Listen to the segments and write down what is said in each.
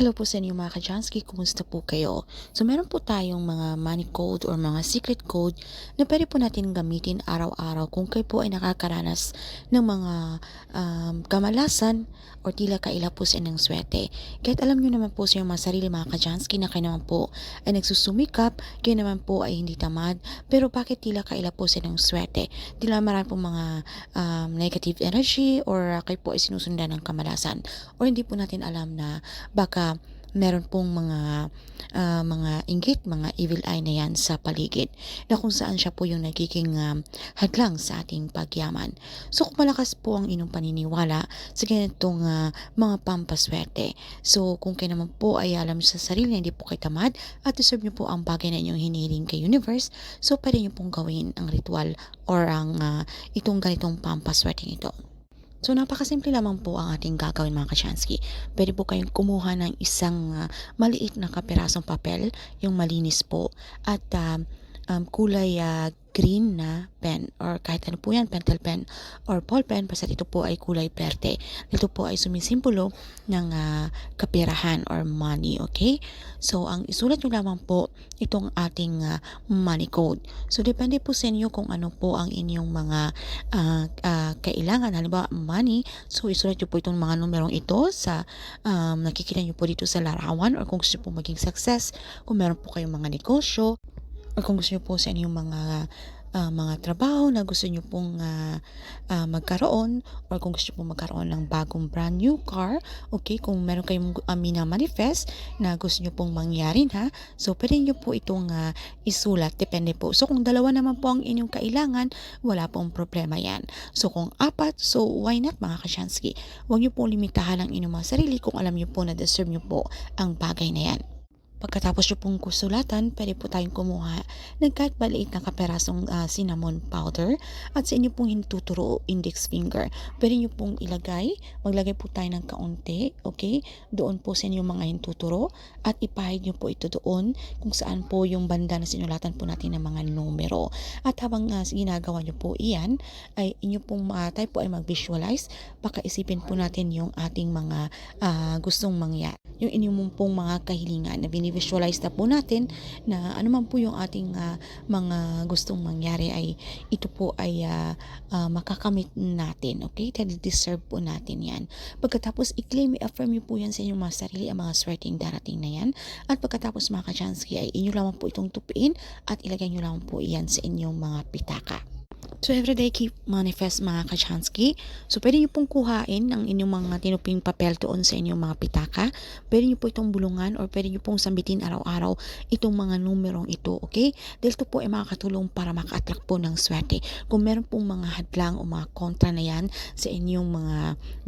Hello po sa inyo mga ka-Jansky, kumusta po kayo? So meron po tayong mga money code or mga secret code na pwede po natin gamitin araw-araw kung kayo po ay nakakaranas ng mga um, kamalasan or tila kailapusin ng swerte. Kahit alam nyo naman po sa inyong mga sarili mga ka-Jansky na kayo naman po ay nagsusumikap, kayo naman po ay hindi tamad, pero bakit tila kailapusin ng swerte? Tila marami pong mga um, negative energy or kayo po ay sinusundan ng kamalasan or hindi po natin alam na baka meron pong mga ah, mga inggit, mga evil eye na yan sa paligid na kung saan siya po yung nagiging um, hadlang sa ating pagyaman. So kung malakas po ang inyong paniniwala sa ganitong ah, mga pampaswerte. So kung kayo naman po ay alam sa sarili na hindi po kayo tamad at deserve niyo po ang bagay na inyong hinihiling kay universe, so pwede niyo pong gawin ang ritual or ang ah, itong ganitong pampaswerte ito. So napakasimple lamang po ang ating gagawin mga kasyansky. Pwede po kayong kumuha ng isang ah, maliit na kapirasong papel, yung malinis po, at ah, um, kulay ah, green na pen or kahit ano po yan, pentel pen or ball pen, basta ito po ay kulay perte. Ito po ay sumisimbolo ng ah, kapirahan or money, okay? So ang isulat nyo lamang po itong ating ah, money code. So depende po sa inyo kung ano po ang inyong mga ah, ah, kailangan. Halimbawa, money. So, isulat nyo po itong mga numerong ito sa um, nakikita nyo po dito sa larawan or kung gusto po maging success, kung meron po kayong mga negosyo, or kung gusto nyo po sa inyong mga ah, mga trabaho na gusto nyo pong ah, ah, magkaroon or kung gusto pong magkaroon ng bagong brand new car, okay, kung meron kayong uh, manifest na gusto nyo pong mangyari na, so pwede nyo po itong ah, isulat, depende po. So kung dalawa naman po ang inyong kailangan, wala pong problema yan. So kung apat, so why not mga kasyansky? Huwag nyo pong limitahan ang inyong mga sarili kung alam nyo po na deserve nyo po ang bagay na yan. Pagkatapos nyo pong kusulatan, pwede po tayong kumuha ng kahit maliit na kaperasong ah, cinnamon powder at sa inyo pong hinututuro o index finger. Pwede nyo pong ilagay, maglagay po tayo ng kaunti, okay? Doon po sa inyong mga hintuturo at ipahid nyo po ito doon kung saan po yung banda na sinulatan po natin ng mga numero. At habang ah, ginagawa nyo po iyan, ay inyo pong uh, tayo po ay mag-visualize, baka isipin po natin yung ating mga ah, gustong mangyari. Yung inyong pong mga kahilingan na binivisualize na po natin na ano man po yung ating ah, mga gustong mangyari ay ito po ay ah, ah, makakamit natin. Okay? Dahil deserve po natin yan. Pagkatapos i-claim, i-affirm nyo po yan sa inyong mga sarili ang mga swerteng darating na yan. At pagkatapos mga kachansky ay inyo lamang po itong tupiin at ilagay nyo lamang po iyan sa inyong mga pitaka. So everyday keep manifest mga kachansky. So pwede nyo pong kuhain ang inyong mga tinuping papel doon sa inyong mga pitaka. Pwede nyo po itong bulungan or pwede nyo pong sambitin araw-araw itong mga numerong ito, okay? Dahil ito po ay makakatulong para maka-attract po ng swerte. Kung meron pong mga hadlang o mga kontra na yan sa inyong mga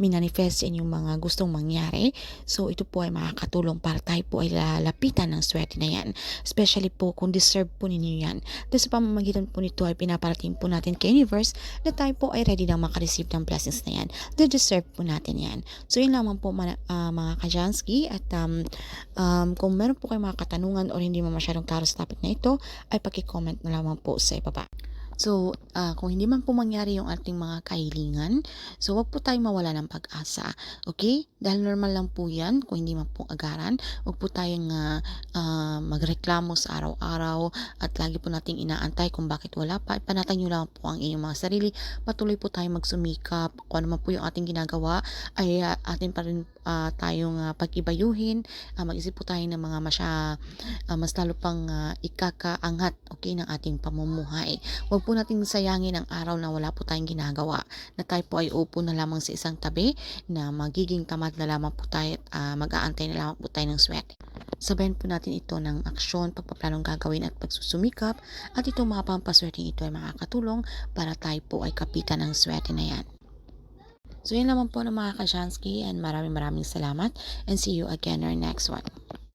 minanifest, sa inyong mga gustong mangyari, so ito po ay makakatulong para tayo po ay lalapitan ng swerte na yan. Especially po kung deserve po ninyo yan. Dahil sa pamamagitan po nito ay pinaparating po natin universe na tayo po ay ready na makareceive ng blessings na yan. The deserve po natin yan. So yun lamang po uh, mga kajansky at um, um, kung meron po kayong mga katanungan o hindi mo masyadong klaro sa topic na ito ay paki-comment na lamang po sa ibaba. So, ah, kung hindi man po mangyari yung ating mga kahilingan, so wag po tayong mawala ng pag-asa. Okay? Dahil normal lang po yan, kung hindi man po agaran, wag po tayong ah, ah, magreklamo sa araw-araw at lagi po nating inaantay kung bakit wala pa. Panatay nyo lang po ang inyong mga sarili. Patuloy po tayong magsumikap. Kung ano man po yung ating ginagawa, ay ah, atin pa rin ah, tayong ah, pag-ibayuhin. Ah, mag-isip po tayo ng mga masya, ah, mas lalo pang ah, ikakaangat okay, ng ating pamumuhay. Po nating sayangin ang araw na wala po tayong ginagawa. Na tayo po ay upo na lamang sa isang tabi na magiging tamad na lamang po tayo at ah, mag-aantay na lamang po tayo ng swerte. Sabayan po natin ito ng aksyon, pagpaplanong gagawin at pagsusumikap at itong mga pampaswerte ito ay makakatulong para tayo po ay kapitan ng swerte na yan. So yun lamang po ng mga kasyansky and maraming maraming salamat and see you again in our next one.